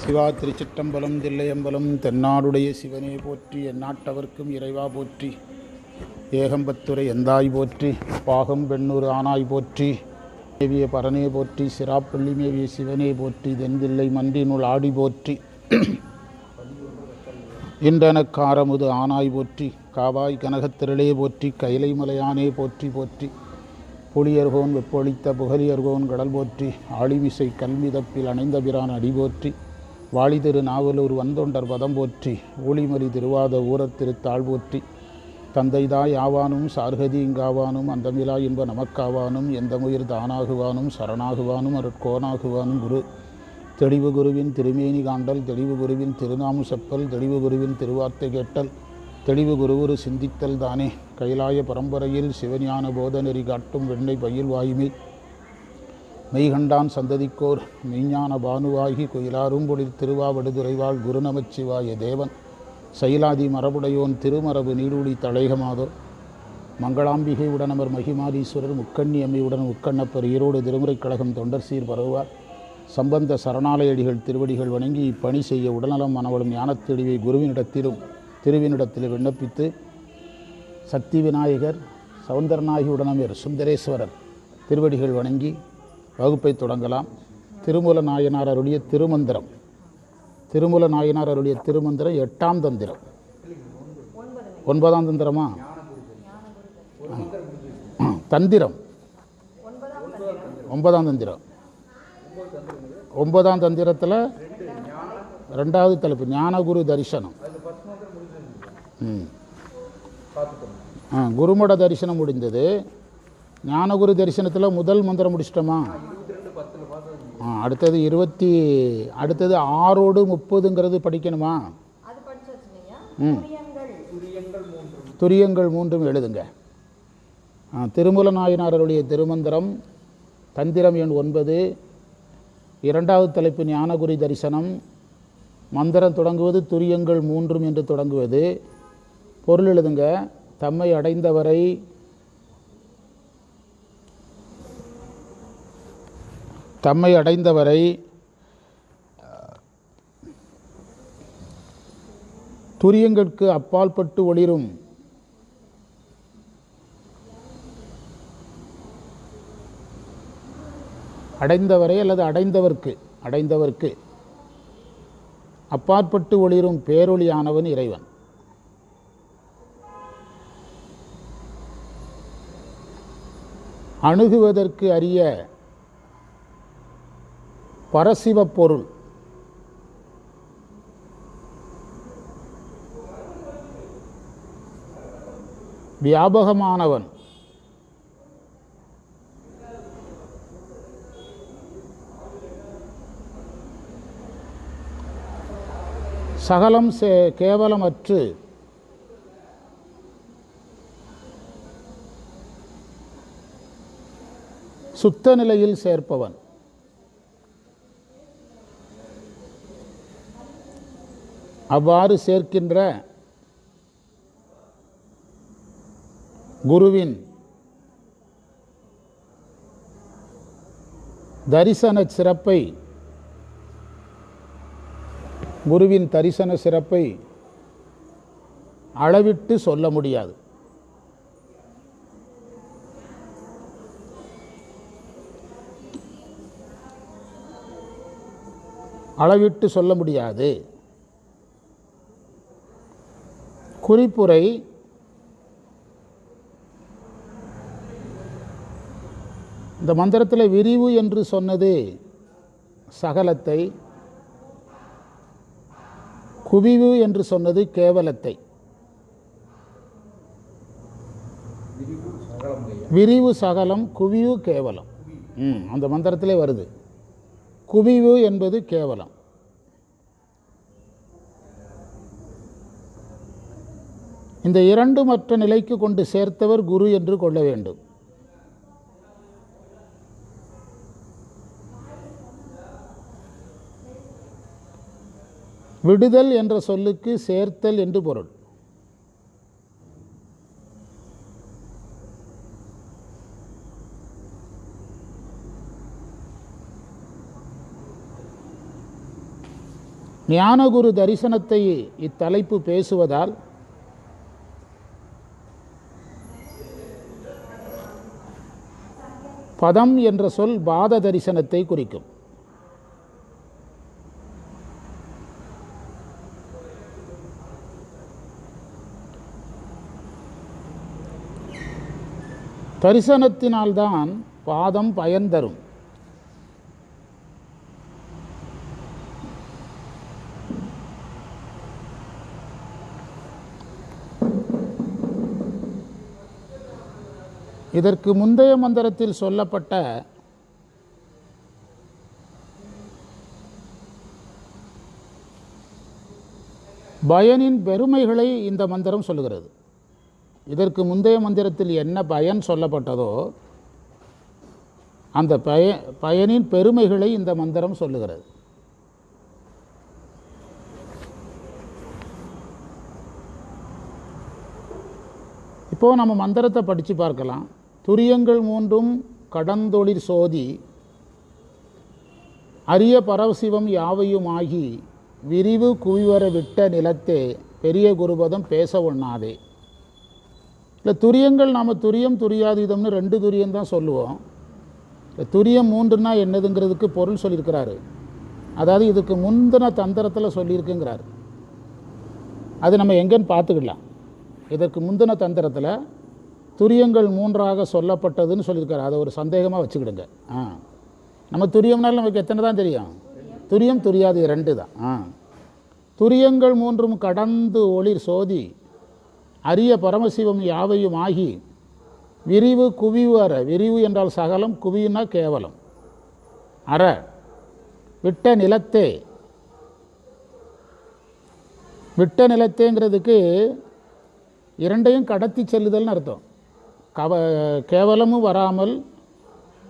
சிவா திருச்சிட்டம்பலம் தில்லையம்பலம் தென்னாடுடைய சிவனே போற்றி எந்நாட்டவர்க்கும் இறைவா போற்றி ஏகம்பத்துரை எந்தாய் போற்றி பாகம் பெண்ணூர் ஆனாய் போற்றி மேவிய பரனே போற்றி சிராப்பள்ளி மேவிய சிவனே போற்றி தென்தில்லை மன்றினுள் ஆடி போற்றி இன்றனக்காரமுது ஆனாய் போற்றி காவாய் கனகத்திரளே போற்றி கைலை மலையானே போற்றி போற்றி புலியர்கோன் வெப்பொழித்த புகலியர்கோன் கடல் போற்றி ஆளிமிசை கல்மிதப்பில் அணைந்த பிரான் அடி போற்றி வாழி திரு நாவலூர் வந்தொண்டர் பதம் போற்றி ஊழிமறி திருவாத ஊரத் திருத்தாள் போற்றி தந்தைதாய் ஆவானும் சார்கதி இங்காவானும் அந்தமிலா இன்ப நமக்காவானும் எந்த முயிர் தானாகுவானும் சரணாகுவானும் அருட்கோனாகுவானும் குரு. தெளிவு குருவின் திருமேனி காண்டல் தெளிவு குருவின் திருநாமு செப்பல் தெளிவு குருவின் திருவார்த்தை கேட்டல் தெளிவு குருவுரு சிந்தித்தல் தானே. கைலாய பரம்பரையில் சிவஞான போதநெறி காட்டும் வெண்ணை பயில் வாய்மை மெய்கண்டான் சந்ததிக்கோர் மெய்ஞான பானுவாகி குயிலாரும் பொழில் திருவாவடுதுறைவாள் குருநமச்சிவாய தேவன். சைலாதி மரபுடையோன் திருமரபு நீடுடி தழைகமாதோ மங்களாம்பிகை உடனமர் மகிமாதீஸ்வரர் முக்கண்ணி அம்மையுடன் முக்கண்ணப்பர் ஈரோடு திருமுறைக் கழகம் தொண்டர் சீர் பரவுவார். சம்பந்த சரணாலயடிகள் திருவடிகள் வணங்கி இப்பணி செய்ய உடல்நலம் மனவளும் ஞானத்தெளிவை குருவினிடத்திலும் திருவினிடத்திலும் விண்ணப்பித்து சக்தி விநாயகர் சவுந்தரநாயகி உடனமர் சுந்தரேஸ்வரர் திருவடிகள் வணங்கி வகுப்பை தொடங்கலாம். திருமூல நாயனார் அருளிய திருமந்திரம். திருமூல நாயனார் அருளிய திருமந்திரம் எட்டாம் தந்திரம். ஒன்பதாம் தந்திரமா? ஆ. தந்திரம். ஒன்பதாம் தந்திரம். ஒன்பதாம் தந்திரத்தில் ரெண்டாவது தலைப்பு ஞானகுரு தரிசனம். ம். ஆ குருமட தரிசனம் முடிந்தது. ஞானகுரு தரிசனத்தில் முதல் மந்திரம் முடிச்சிட்டோமா? ஆ அடுத்தது இருபத்தி அடுத்தது ஆறோடு முப்பதுங்கிறது படிக்கணுமா? ம். துரியங்கள். மூன்றும். எழுதுங்க. ஆ, திருமூல நாயனாருடைய திருமந்திரம் தந்திரம் எண் ஒன்பது இரண்டாவது தலைப்பு ஞானகுரி தரிசனம் மந்திரம் தொடங்குவது துரியங்கள் மூன்றும் என்று தொடங்குவது. பொருள் எழுதுங்க. தம்மை அடைந்தவரை தம்மை அடைந்தவரை துரியங்களுக்கு அப்பால்பட்டு ஒளிரும். அடைந்தவரை அல்லது அடைந்தவர்க்கு அடைந்தவர்க்கு அப்பாற்பட்டு ஒளிரும் பேரொளியானவன் இறைவன். அணுகுவதற்கு அறிய பரசிவப் பொருள் வியாபகமானவன். சகலம் சே கேவலமற்று. சுத்த நிலையில் சேர்ப்பவன். அவ்வாறு சேர்க்கின்ற குருவின் தரிசன சிறப்பை குருவின் தரிசன சிறப்பை அளவிட்டு சொல்ல முடியாது. அளவிட்டு சொல்ல முடியாது. குறிப்புரை இந்த மந்திரத்தில் விரிவு என்று சொன்னது சகலத்தை குவிவு என்று சொன்னது கேவலத்தை. விரிவு சகலம் குவிவு கேவலம். ம் அந்த மந்திரத்திலே வருது. குவிவு என்பது கேவலம். இந்த இரண்டு மற்ற நிலைக்கு கொண்டு சேர்த்தவர் குரு என்று கொள்ள வேண்டும். விடுதல் என்ற சொல்லுக்கு சேர்த்தல் என்று பொருள். ஞானகுரு தரிசனத்தை இத்தலைப்பு பேசுவதால் பதம் என்ற சொல் பாத தரிசனத்தை குறிக்கும். தரிசனத்தினால்தான் பாதம் பயன் தரும். இதற்கு முந்தைய மந்திரத்தில் சொல்லப்பட்ட பயனின் பெருமைகளை இந்த மந்திரம் சொல்லுகிறது. இதற்கு முந்தைய மந்திரத்தில் என்ன பயன் சொல்லப்பட்டதோ அந்த பய பயனின் பெருமைகளை இந்த மந்திரம் சொல்லுகிறது. இப்போது நம்ம மந்திரத்தை படித்து பார்க்கலாம். துரியங்கள் மூன்றும் கடந்தொழிற் சோதி. அரிய பரவசிவம் யாவையுமாகி விரிவு குவிவர விட்ட நிலத்தே பெரிய குருபதம் பேச ஒண்ணாதே. இல்லை துரியங்கள் நாம் துரியம் துரியாதீதம்னு ரெண்டு துரியம் தான் சொல்லுவோம். இல்லை துரியம் மூன்றுனா என்னதுங்கிறதுக்கு பொருள் சொல்லியிருக்கிறாரு. அதாவது இதுக்கு முந்தின தந்திரத்தில் சொல்லியிருக்குங்கிறாரு. அது நம்ம எங்கேன்னு பார்த்துக்கலாம் இதற்கு முந்தின தந்திரத்தில் துரியங்கள் மூன்றாக சொல்லப்பட்டதுன்னு சொல்லியிருக்காரு. அதை ஒரு சந்தேகமாக வச்சுக்கிடுங்க. ஆ. நம்ம துரியம்னாலும் நமக்கு எத்தனை தான் தெரியும்? துரியம் துரியாது ரெண்டு தான். ஆ. துரியங்கள் மூன்றும் கடந்து ஒளிர் சோதி அரிய பரமசிவம் யாவையும் ஆகி விரிவு குவிவு அற. விரிவு என்றால் சகலம் குவியுனா கேவலம். அற விட்ட நிலத்தே. விட்ட நிலத்தேங்கிறதுக்கு இரண்டையும் கடத்தி செல்லுதல்னு அர்த்தம். கவ கேவலமும் வராமல்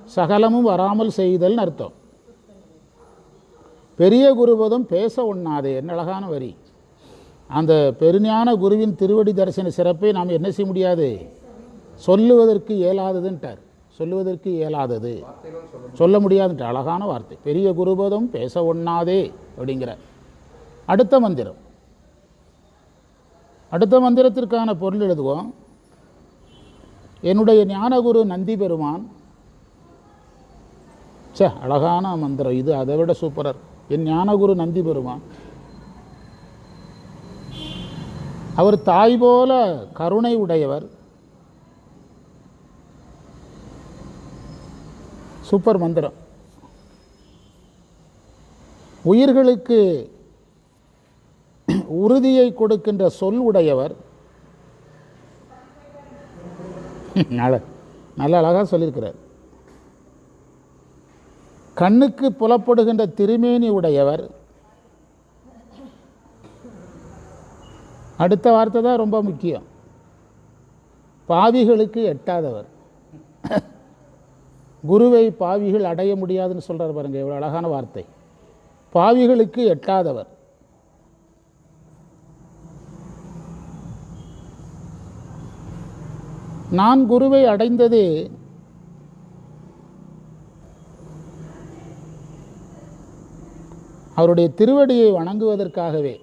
சகலமும் வராமல் செய்தல்னு அர்த்தம். பெரிய குருபதம் பேச ஒண்ணாதே என்ன அழகான வரி. அந்த பெருஞான குருவின் திருவடி தரிசன சிறப்பை நாம் என்ன செய்ய முடியாது? சொல்லுவதற்கு இயலாததுன்ட்டார். சொல்லுவதற்கு இயலாதது. சொல்ல முடியாதுன்ற அழகான வார்த்தை. பெரிய குருபதம் பேச ஒண்ணாதே அப்படிங்கிற அடுத்த மந்திரம். அடுத்த மந்திரத்திற்கான பொருள் எழுதுவோம். என்னுடைய ஞானகுரு நந்தி பெருமான். சே அழகான மந்திரம் இது அதை விட சூப்பரர் என் ஞானகுரு நந்தி பெருமான். அவர் தாய் போல கருணை உடையவர். சூப்பர் மந்திரம். உயிர்களுக்கு உறுதியை கொடுக்கின்ற சொல் உடையவர். நல்ல நல்ல அழகாக சொல்லியிருக்கிறார். கண்ணுக்கு புலப்படுகின்ற திருமேனி உடையவர். அடுத்த வார்த்தை தான் ரொம்ப முக்கியம். பாவிகளுக்கு எட்டாதவர். குருவை பாவிகள் அடைய முடியாதுன்னு சொல்கிறார் பாருங்க எவ்வளோ அழகான வார்த்தை. பாவிகளுக்கு எட்டாதவர். நான் குருவை அடைந்தது அவருடைய திருவடியை வணங்குவதற்காகவே.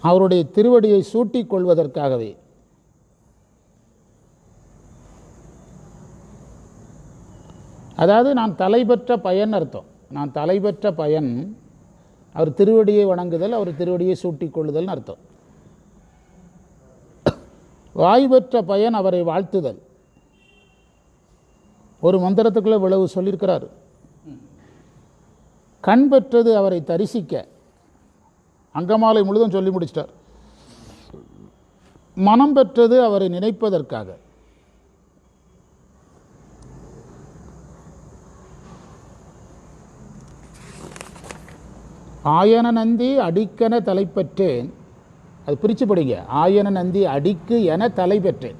அவருடைய திருவடியை சூட்டிக் கொள்வதற்காகவே. அதாவது நான் தலைபெற்ற பயன் அர்த்தம். நான் தலைபெற்ற பயன் அவர் திருவடியை வணங்குதல் அவர் திருவடியை சூட்டிக் கொள்ளுதல்னு அர்த்தம். வாய் பெற்ற பயன் அவரை வாழ்த்துதல். ஒரு மந்திரத்துக்குள்ளே விளவு சொல்லியிருக்கிறார். கண் பெற்றது அவரை தரிசிக்க. அங்கமாலை முழுதும் சொல்லி முடிச்சிட்டார். மனம் பெற்றது அவரை நினைப்பதற்காக. ஆயன நந்தி அடிக்கென தலைப்பற்றேன். அது பிரித்து படிங்க. ஆயன நந்தி அடிக்கு என தலை பெற்றேன்.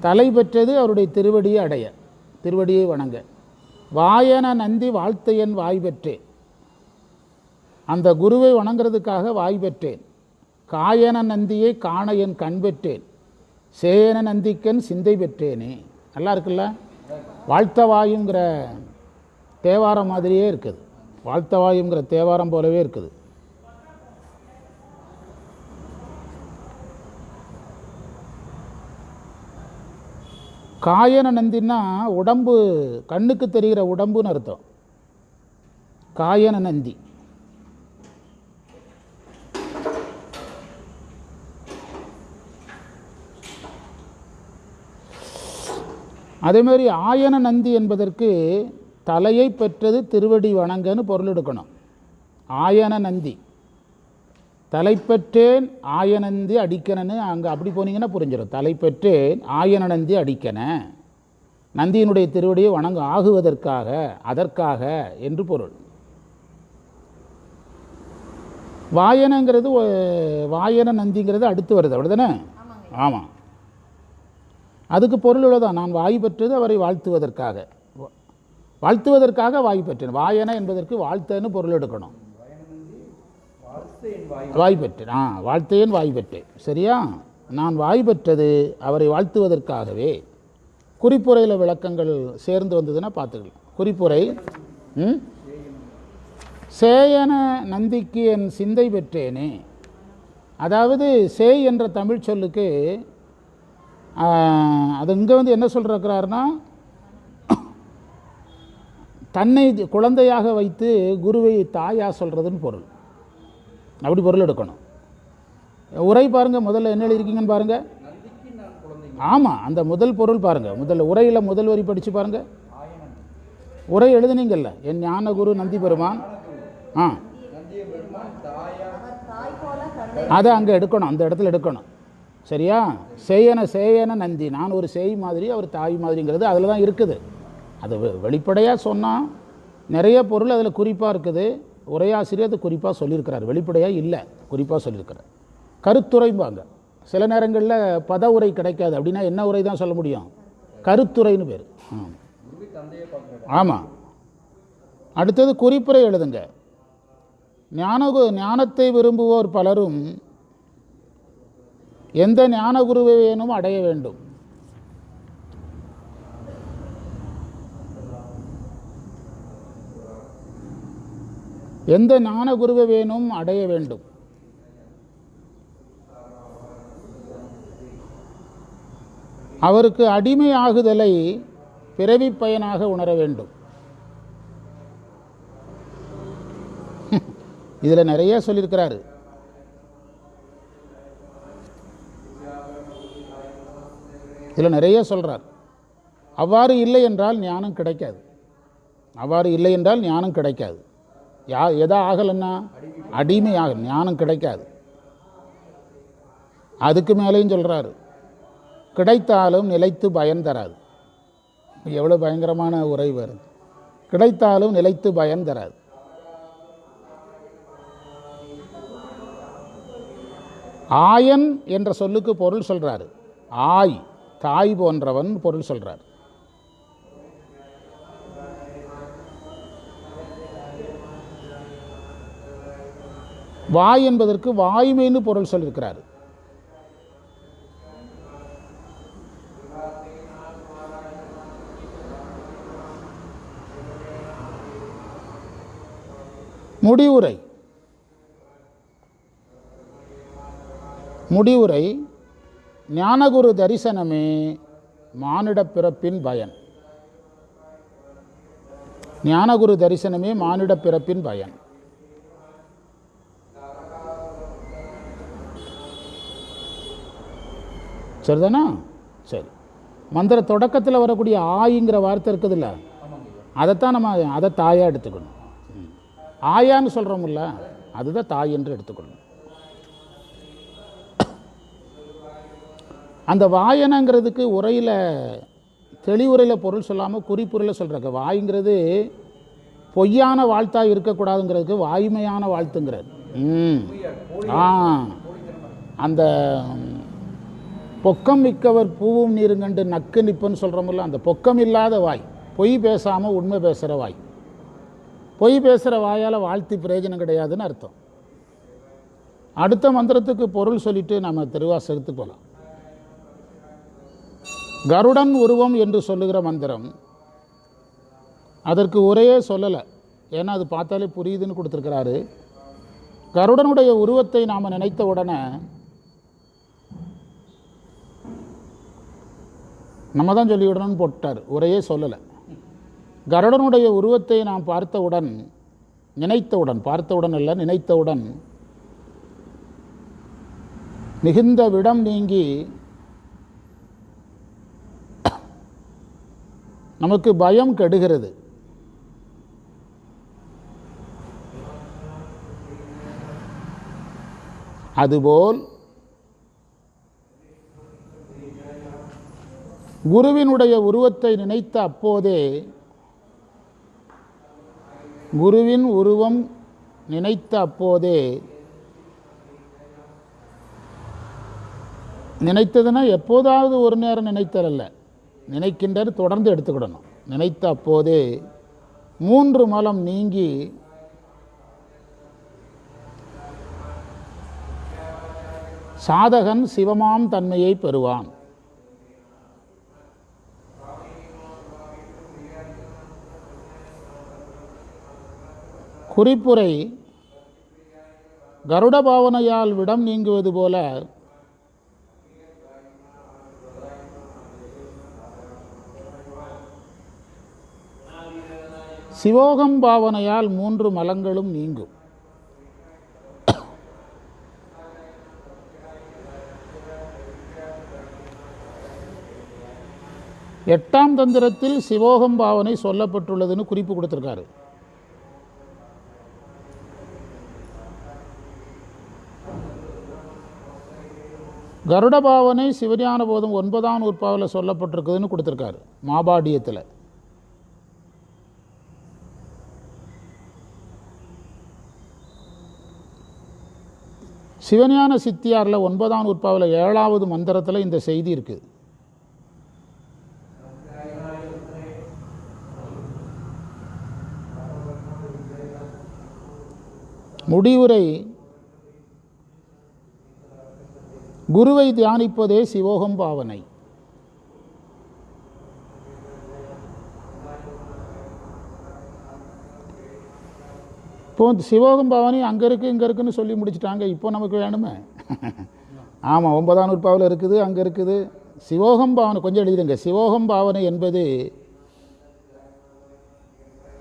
தலை பெற்றது அவருடைய திருவடியை அடைய. திருவடியை வணங்க. வாயன நந்தி வாழ்த்தையன் வாய் பெற்றேன். அந்த குருவை வணங்குறதுக்காக வாய் பெற்றேன். காயன நந்தியை காண என் கண் பெற்றேன். சேயன நந்திக்கன் சிந்தை பெற்றேனே. நல்லா இருக்குல்ல? வாழ்த்த வாயுங்கிற தேவாரம் மாதிரியே இருக்குது. வாழ்த்தவாயுங்கிற தேவாரம் போலவே இருக்குது. காயன நந்தின்னா உடம்பு கண்ணுக்கு தெரிகிற உடம்புன்னு அர்த்தம். காயன நந்தி. அதே மாதிரி ஆயன நந்தி என்பதற்கு தலையை பெற்றது திருவடி வணங்கன்னு பொருள் எடுக்கணும். ஆயன நந்தி. தலை பெற்றேன் ஆயனந்தி அடிக்கனன்னு அங்கே அப்படி போனீங்கன்னா புரிஞ்சிடும் தலை பெற்றேன் ஆயனந்தி அடிக்கன நந்தியினுடைய திருவடியை வணங்க ஆகுவதற்காக அதற்காக என்று பொருள். வாயனங்கிறது வாயன நந்திங்கிறது அடுத்து வருது அப்படிதானே? ஆமாம் அதுக்கு பொருள் உள்ளதான் நான் வாய் பெற்றது அவரை வாழ்த்துவதற்காக. வாழ்த்துவதற்காக வாய் பெற்றேன். வாயன என்பதற்கு வாழ்த்தன்னு பொருள் எடுக்கணும். வாய் பெற்றேன் ஆ வாழ்த்தேன் வாய் பெற்றேன் சரியா? நான் வாய் பெற்றது அவரை வாழ்த்துவதற்காகவே. குறிப்புரையில் விளக்கங்கள் சேர்ந்து வந்ததுன்னா பார்த்துக்கலாம். குறிப்புரை ம்? சேயன நந்திக்கு என் சிந்தை பெற்றேனே. அதாவது சேய் என்ற தமிழ் சொல்லுக்கு அது இங்கே வந்து என்ன சொல்கிறாருன்னா தன்னை குழந்தையாக வைத்து குருவை தாயா சொல்கிறதுன்னு பொருள். அப்படி பொருள் எடுக்கணும். உரை பாருங்கள் முதல்ல என்ன எழுதியிருக்கீங்கன்னு பாருங்கள் ஆமாம் அந்த முதல் பொருள் பாருங்கள் முதல்ல உரையில் முதல் வரி படித்து பாருங்கள் உரை எழுதுனீங்கல்ல என் ஞான குரு நந்தி பெருமான். ஆ. அதை அங்கே எடுக்கணும் அந்த இடத்துல எடுக்கணும். சரியா? சேயன சேயன நந்தி. நான் ஒரு சேய் மாதிரி அவர் தாய் மாதிரிங்கிறது அதில் தான் இருக்குது. அது வெளிப்படையாக சொன்னால் நிறைய பொருள் அதில் குறிப்பாக இருக்குது. உரையாசிரியர் அது குறிப்பாக சொல்லியிருக்கிறார். வெளிப்படையாக இல்லை குறிப்பாக சொல்லியிருக்கிறார். கருத்துரைம்பாங்க. சில நேரங்களில் பத உரை கிடைக்காது. அப்படின்னா என்ன உரை தான் சொல்ல முடியும்? கருத்துரைன்னு பேர். ஆமாம் அடுத்தது குறிப்புரை எழுதுங்க. ஞானகு ஞானத்தை விரும்புவோர் பலரும் எந்த ஞான குருவை வேணும் அடைய வேண்டும். எந்த ஞான குருவை வேணும் அடைய வேண்டும். அவருக்கு அடிமை ஆகுதலை பிறவி பயனாக உணர வேண்டும். இதில் நிறைய சொல்லியிருக்கிறாரு. இதில் நிறைய சொல்கிறார் அவ்வாறு இல்லை என்றால் ஞானம் கிடைக்காது. அவ்வாறு இல்லை என்றால் ஞானம் கிடைக்காது. யா எதா ஆகலைன்னா? அடிமை ஆகும் ஞானம் கிடைக்காது. அதுக்கு மேலேயும் சொல்கிறாரு கிடைத்தாலும் நிலைத்து பயன் தராது. எவ்வளோ பயங்கரமான உரை வருது கிடைத்தாலும் நிலைத்து பயன் தராது. ஆயன் என்ற சொல்லுக்கு பொருள் சொல்கிறாரு ஆய் தாய் போன்றவன் பொருள் சொல்கிறார் வாய் என்பதற்கு வாய்மைன்னு பொருள் சொல்லியிருக்கிறார் முடிவுரை. முடிவுரை ஞானகுரு தரிசனமே மானிட பிறப்பின் பயன். ஞானகுரு தரிசனமே மானிடப் பிறப்பின் பயன். சரிதானா? சரி. மந்திர தொடக்கத்தில் வரக்கூடிய ஆயிங்கிற வார்த்தை இருக்குதுல்ல? அதைத்தான் நம்ம அதை தாயாக எடுத்துக்கணும். ஆயான்னு சொல்கிறோம்ல அதுதான் தாய் என்று எடுத்துக்கணும் அந்த வாயனங்கிறதுக்கு உரையில் தெளிவுரையில் பொருள் சொல்லாமல் குறிப்புரையில் சொல்கிறாங்க வாய்ங்கிறது பொய்யான வாழ்த்தா இருக்கக்கூடாதுங்கிறதுக்கு வாய்மையான வாழ்த்துங்கிறது ம். ஆ. அந்த பொக்கம் மிக்கவர் பூவும் நீருங்கண்டு நக்கு நிப்புன்னு சொல்கிறோம்ல அந்த பொக்கம் இல்லாத வாய் பொய் பேசாமல் உண்மை பேசுகிற வாய். பொய் பேசுகிற வாயால் வாழ்த்து பிரயோஜனம் கிடையாதுன்னு அர்த்தம். அடுத்த மந்திரத்துக்கு பொருள் சொல்லிட்டு நம்ம திருவாசகத்துக்கு போகலாம் கருடன் உருவம் என்று சொல்லுகிற மந்திரம் அதற்கு உரையே சொல்லலை. ஏன்னா அது பார்த்தாலே புரியுதுன்னு கொடுத்துருக்கிறாரு. கருடனுடைய உருவத்தை நாம் நினைத்த உடனே நம்ம தான் சொல்லிவிடணும்னு போட்டார். உரையே சொல்லலை. கருடனுடைய உருவத்தை நாம் பார்த்தவுடன் நினைத்தவுடன் பார்த்தவுடன் அல்ல நினைத்தவுடன் மிகுந்த விடம் நீங்கி நமக்கு பயம் கெடுகிறது. அதுபோல் குருவினுடைய உருவத்தை நினைத்த அப்போதே குருவின் உருவம் நினைத்த அப்போதே நினைத்ததுன்னா எப்போதாவது ஒரு நேரம் நினைத்ததல்ல நினைக்கின்றது தொடர்ந்து எடுத்துக்கிடணும். நினைத்த அப்போதே மூன்று மலம் நீங்கி சாதகன் சிவமாம் தன்மையை பெறுவான். குறிப்புரை கருட பாவனையால் விடம் நீங்குவது போல சிவோகம் பாவனையால் மூன்று மலங்களும் நீங்கும். எட்டாம் தந்திரத்தில் சிவோகம் பாவனை சொல்லப்பட்டுள்ளதுன்னு குறிப்பு கொடுத்துருக்காரு. கருட பாவனை சிவஞான போதும் ஒன்பதாம் உற்பாவில் சொல்லப்பட்டிருக்குதுன்னு கொடுத்துருக்காரு மாபாடியத்தில். சிவஞான சித்தியாரில் ஒன்பதாம் உற்பாவில் ஏழாவது மந்திரத்தில் இந்த செய்தி இருக்குது முடிவுரை குருவை தியானிப்பதே சிவோகம் பாவனை. இப்போ சிவோகம் பாவனை அங்கே இருக்குது இங்கே இருக்குதுன்னு சொல்லி முடிச்சிட்டாங்க. இப்போ நமக்கு வேணுமே. ஆமாம் ஒன்பதாம் நூற்பாவில் இருக்குது அங்கே இருக்குது. சிவோகம் பாவனை கொஞ்சம் எழுதிடுங்க. சிவோகம் பாவனை என்பது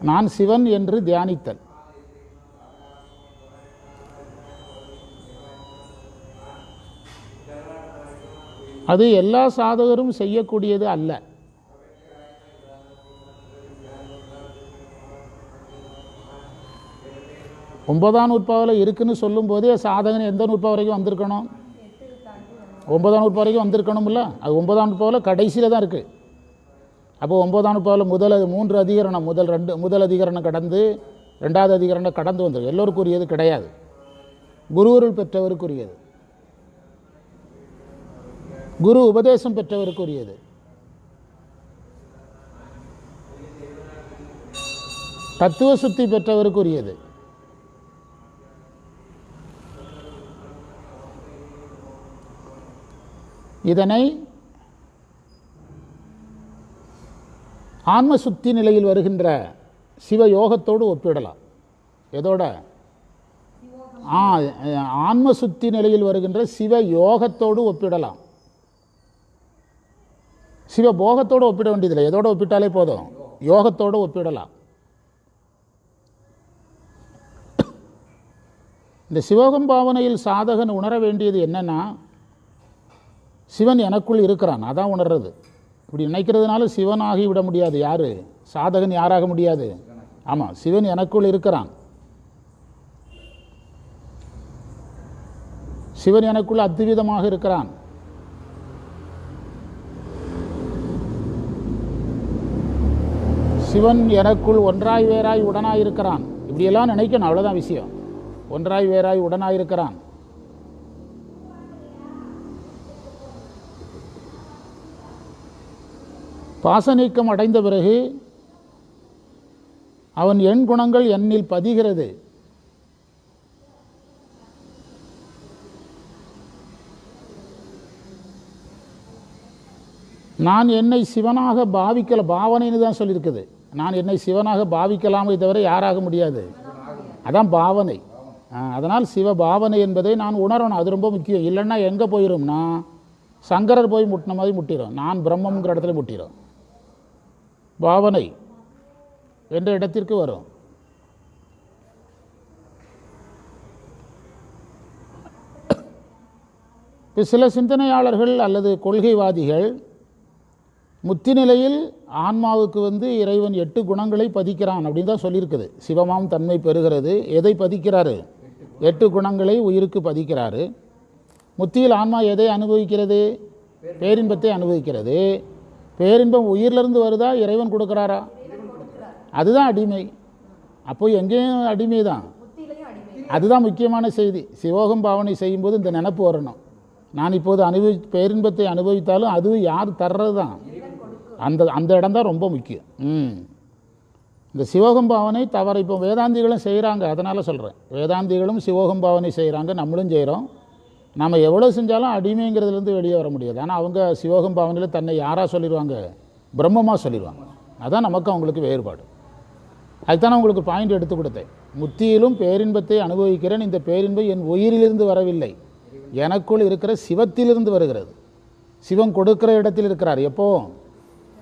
நான் சிவன் என்று தியானித்தல். அது எல்லா சாதகரும் செய்யக்கூடியது அல்ல. ஒன்பதாம் நூற்பாவில் இருக்குன்னு சொல்லும்போதே சாதகன் எந்த நூற்பா வரைக்கும் வந்திருக்கணும்? ஒன்பதாம் நூற்பா வரைக்கும் வந்திருக்கணும்ல? அது ஒன்பதாம் நூற்பாவில் கடைசியில் தான் இருக்குது அப்போ ஒன்பதாம் நூற்பாவில் முதல் அது மூன்று அதிகரணம் முதல் ரெண்டு முதல் அதிகரணம் கடந்து ரெண்டாவது அதிகரணம் கடந்து வந்திருக்கு. எல்லோருக்குரியது கிடையாது. குருவருள் பெற்றவருக்குரியது குரு உபதேசம் பெற்றவருக்குரியது. தத்துவ சுத்தி பெற்றவருக்குரியது. இதனை ஆன்ம சுத்தி நிலையில் வருகின்ற சிவயோகத்தோடு ஒப்பிடலாம். எதோட? ஆ ஆன்ம சுத்தி நிலையில் வருகின்ற சிவ யோகத்தோடு ஒப்பிடலாம். சிவ போகத்தோடு ஒப்பிட வேண்டியதில்லை. எதோடு ஒப்பிட்டாலே போதும். யோகத்தோடு ஒப்பிடலாம். இந்த சிவகம் பாவனையில் சாதகன் உணர வேண்டியது என்னென்னா சிவன் எனக்குள் இருக்கிறான். அதான் உணர்றது. இப்படி நினைக்கிறதுனால சிவன் ஆகி விட முடியாது. யார்? சாதகன் யாராக முடியாது? ஆமாம் சிவன் எனக்குள் இருக்கிறான். சிவன் எனக்குள் அத்விதமாக இருக்கிறான். சிவன் எனக்குள் ஒன்றாய் வேறாய் உடனாய் இருக்கிறான் இப்படியெல்லாம் நினைக்கணும் அவ்வளோதான் விஷயம். ஒன்றாய் வேறாய் உடனாய் இருக்கிறான் பாசநீக்கம் அடைந்த பிறகு அவன் எண் குணங்கள் என்னில் பதிகிறது. நான் என்னை சிவனாக பாவிக்கல பாவனைன்னு தான் சொல்லியிருக்குது. நான் என்னை சிவனாக பாவிக்கலாமே தவிர யாராக முடியாது. அதான் பாவனை. அதனால் சிவ பாவனை என்பதை நான் உணரணும். அது ரொம்ப முக்கியம். இல்லைன்னா எங்கே போயிரும்னா சங்கரர் போய் முட்டின மாதிரி முட்டிடும் நான் பிரம்மங்கிற இடத்துல முட்டிடும் பாவனை என்ற இடத்திற்கு வரும். இப்போ சில சிந்தனையாளர்கள் அல்லது கொள்கைவாதிகள் முத்தி நிலையில் ஆன்மாவுக்கு வந்து இறைவன் எட்டு குணங்களை பதிக்கிறான் அப்படின்னு தான் சொல்லியிருக்குது. சிவமாம் தன்மை பெறுகிறது. எதை பதிக்கிறாரு? எட்டு குணங்களை உயிருக்கு பதிக்கிறாரு. முத்தியில் ஆன்மா எதை அனுபவிக்கிறது? பேரின்பத்தை அனுபவிக்கிறது. பேரின்பம் உயிர்லேருந்து வருதா? இறைவன் கொடுக்குறாரா? அதுதான் அடிமை. அப்போ எங்கேயும் அடிமை தான். அதுதான் முக்கியமான செய்தி. சிவோகம் பாவனை செய்யும்போது இந்த நினப்பு வரணும். நான் இப்போது அனுபவி பேரின்பத்தை அனுபவித்தாலும் அதுவும் யார் தர்றது தான் அந்த அந்த இடம் தான் ரொம்ப முக்கியம். ம். இந்த சிவகம் பாவனை தவறு இப்போ வேதாந்திகளும் செய்கிறாங்க அதனால் சொல்கிறேன் வேதாந்திகளும் சிவகம் பாவனை செய்கிறாங்க நம்மளும் செய்கிறோம் நம்ம எவ்வளோ செஞ்சாலும் அடிமைங்கிறதுலேருந்து வெளியே வர முடியாது. ஆனால் அவங்க சிவகம் பாவனையில் தன்னை யாராக சொல்லிடுவாங்க பிரம்மமாக சொல்லிடுவாங்க அதான் நமக்கு அவங்களுக்கு வேறுபாடு. அதுதான் நான் உங்களுக்கு பாயிண்ட் எடுத்து கொடுத்தேன். முத்தியிலும் பேரின்பத்தை அனுபவிக்கிறேன் இந்த பேரின்பம் என் உயிரிலிருந்து வரவில்லை. எனக்குள் இருக்கிற சிவத்திலிருந்து வருகிறது. சிவன் கொடுக்கிற இடத்தில் இருக்கிறார். எப்போது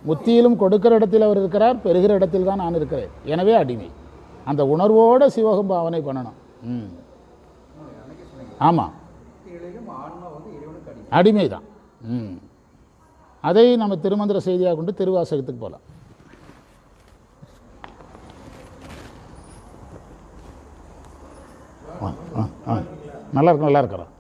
முத்தியிலும் கொடுக்கிற இடத்தில் அவர் இருக்கிறார் பெறுகிற இடத்தில் தான் நான் இருக்கிறேன். எனவே அடிமை. அந்த உணர்வோடு சிவகம் பாவனை பண்ணணும். ம். ஆமாம் அடிமை தான் ம். அதை நம்ம திருமந்திர செய்தியாக கொண்டு திருவாசகத்துக்கு போகலாம் ஆ நல்லா இருக்கும் நல்லா இருக்கிறோம்